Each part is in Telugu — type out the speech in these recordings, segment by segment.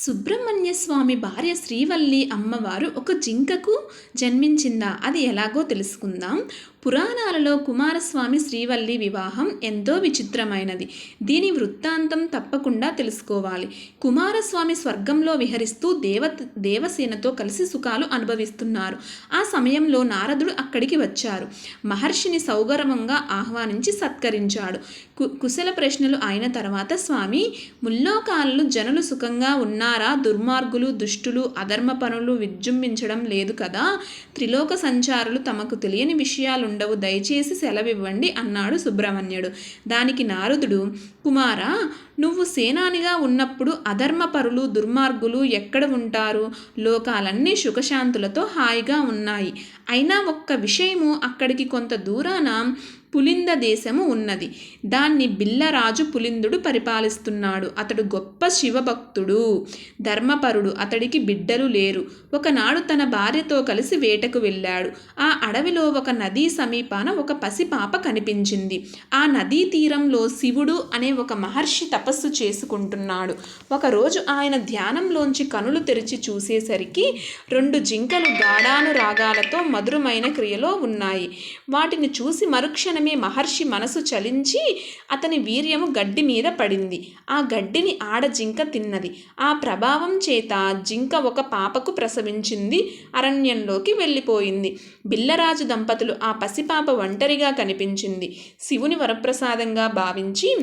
సుబ్రహ్మణ్య స్వామి భార్య శ్రీవల్లి అమ్మవారు ఒక జింకకు జన్మించిందా? అది ఎలాగో తెలుసుకుందాం. పురాణాలలో కుమారస్వామి శ్రీవల్లి వివాహం ఎంతో విచిత్రమైనది. దీని వృత్తాంతం తప్పకుండా తెలుసుకోవాలి. కుమారస్వామి స్వర్గంలో విహరిస్తూ దేవ దేవసేనతో కలిసి సుఖాలు అనుభవిస్తున్నారు. ఆ సమయంలో నారదుడు అక్కడికి వచ్చారు. మహర్షిని సౌగర్వంగా ఆహ్వానించి సత్కరించాడు. కు కుశల ప్రశ్నలు అయిన తర్వాత స్వామి ముల్లోకాలలో జనులు సుఖంగా ఉన్నారు దుర్మార్గులు దుష్టులు అధర్మ పనులు విజృంభించడం లేదు కదా? త్రిలోక సంచారులు తమకు తెలియని విషయాలు ఉండవు దయచేసి సెలవివ్వండి అన్నాడు సుబ్రహ్మణ్యుడు. దానికి నారదుడు కుమార నువ్వు సేనానిగా ఉన్నప్పుడు అధర్మపరులు దుర్మార్గులు ఎక్కడ ఉంటారు? లోకాలన్నీ సుఖశాంతులతో హాయిగా ఉన్నాయి. అయినా ఒక్క విషయము అక్కడికి కొంత దూరాన పులింద దేశము ఉన్నది. దాన్ని బిల్లరాజు పులిందుడు పరిపాలిస్తున్నాడు. అతడు గొప్ప శివభక్తుడు. ధర్మపరుడు అతడికి బిడ్డలు లేరు. ఒకనాడు తన భార్యతో కలిసి వేటకు వెళ్ళాడు. ఆ అడవిలో ఒక నదీ సమీపాన ఒక పసిపాప కనిపించింది. ఆ నదీ తీరంలో శివుడు అనే ఒక మహర్షి తపస్సు చేసుకుంటున్నాడు. ఒకరోజు ఆయన ధ్యానంలోంచి కనులు తెరిచి చూసేసరికి రెండు జింకలు గాఢాను రాగాలతో మధురమైన క్రియలో ఉన్నాయి. వాటిని చూసి మరుక్షణమే మహర్షి మనసు చలించి అతని వీర్యము గడ్డి మీద పడింది. ఆ గడ్డిని ఆడ జింక తిన్నది. ఆ ప్రభావం చేత జింక ఒక పాపకు ప్రసవించింది. అరణ్యంలోకి వెళ్ళిపోయింది. బిల్లరాజు దంపతులు ఆ పసిపాప ఒంటరిగా కనిపించింది. శివుని వరప్రసాదంగా భావించి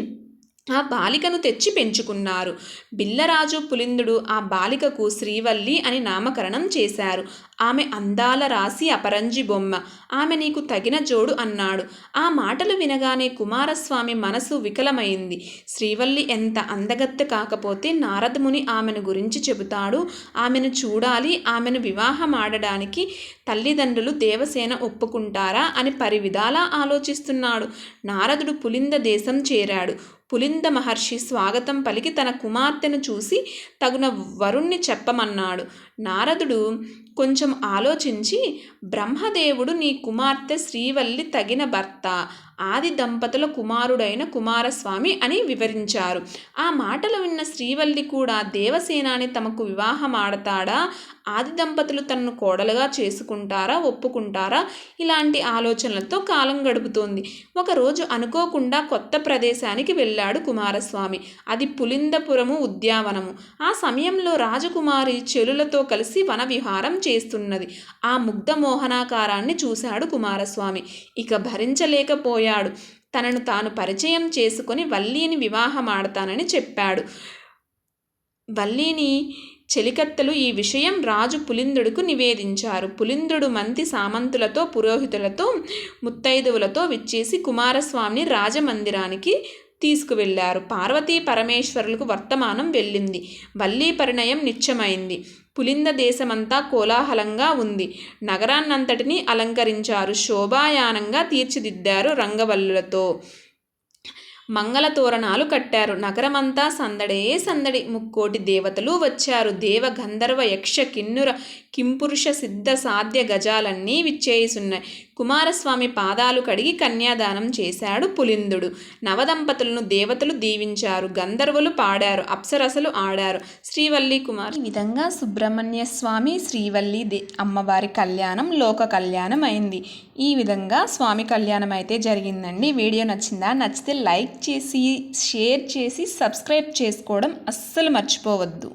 ఆ బాలికను తెచ్చి పెంచుకున్నారు. బిల్లరాజు పులిందుడు ఆ బాలికకు శ్రీవల్లి అని నామకరణం చేశారు. ఆమె అందాల రాసి అపరంజి బొమ్మ. ఆమె నీకు తగిన జోడు అన్నాడు. ఆ మాటలు వినగానే కుమారస్వామి మనసు వికలమైంది. శ్రీవల్లి ఎంత అందగత్తె కాకపోతే నారదముని ఆమెను గురించి చెబుతాడు. ఆమెను చూడాలి ఆమెను వివాహం ఆడడానికి తల్లిదండ్రులు దేవసేన ఒప్పుకుంటారా అని పరివిధాలా ఆలోచిస్తున్నాడు. నారదుడు పులింద దేశం చేరాడు. పులింద మహర్షి స్వాగతం పలికి తన కుమార్తెను చూసి తగున వరుణ్ణి చెప్పమన్నాడు. నారదుడు కొంచెం ఆలోచించి బ్రహ్మదేవుడు నీ కుమార్తె శ్రీవల్లి తగిన భర్త ఆది దంపతుల కుమారుడైన కుమారస్వామి అని వివరించారు. ఆ మాటలు విన్న శ్రీవల్లి కూడా దేవసేనాని తమకు వివాహం ఆడతాడా ఆది దంపతులు తనను కోడలుగా చేసుకుంటారా? ఒప్పుకుంటారా? ఇలాంటి ఆలోచనలతో కాలం గడుపుతోంది. ఒకరోజు అనుకోకుండా కొత్త ప్రదేశానికి వెళ్ళాడు కుమారస్వామి. అది పులిందపురము ఉద్యావనము. ఆ సమయంలో రాజకుమారి చెలులతో కలిసి వన విహారం చేస్తున్నది. ఆ ముగ్ధ మోహనాకారాన్ని చూశాడు కుమారస్వామి. ఇక భరించలేకపోయాడు. తనను తాను పరిచయం చేసుకుని వల్లీని వివాహమాడతానని చెప్పాడు. వల్లీని చెలికత్తెలు ఈ విషయం రాజు పులిందుడుకు నివేదించారు. పులిందుడు మంతి సామంతులతో పురోహితులతో ముత్తైదువులతో విచ్చేసి కుమారస్వామిని రాజమందిరానికి తీసుకువెళ్ళారు పార్వతీ పరమేశ్వరులకు వర్తమానం వెళ్ళింది. వల్లీ పరిణయం నిత్యమైంది పులింద దేశమంతా కోలాహలంగా ఉంది. నగరాన్నంతటినీ అలంకరించారు. శోభాయానంగా తీర్చిదిద్దారు రంగవల్లులతో. మంగళ తోరణాలు కట్టారు. నగరమంతా సందడే సందడి ముక్కోటి దేవతలు వచ్చారు. దేవ గంధర్వ యక్ష కిన్నుర కింపురుష సిద్ధ సాధ్య గజాలన్నీ విచ్చేయిసున్నాయి కుమారస్వామి పాదాలు కడిగి కన్యాదానం చేశాడు పులిందుడు. నవదంపతులను దేవతలు దీవించారు గంధర్వులు పాడారు అప్సరసలు ఆడారు. శ్రీవల్లి కుమార్ ఈ విధంగా సుబ్రహ్మణ్య స్వామి శ్రీవల్లి దే అమ్మవారి కళ్యాణం లోక కళ్యాణం అయింది ఈ విధంగా స్వామి కళ్యాణం అయితే జరిగిందండి. వీడియో నచ్చిందా? నచ్చితే లైక్ చేసి షేర్ చేసి సబ్స్క్రైబ్ చేసుకోవడం అస్సలు మర్చిపోవద్దు.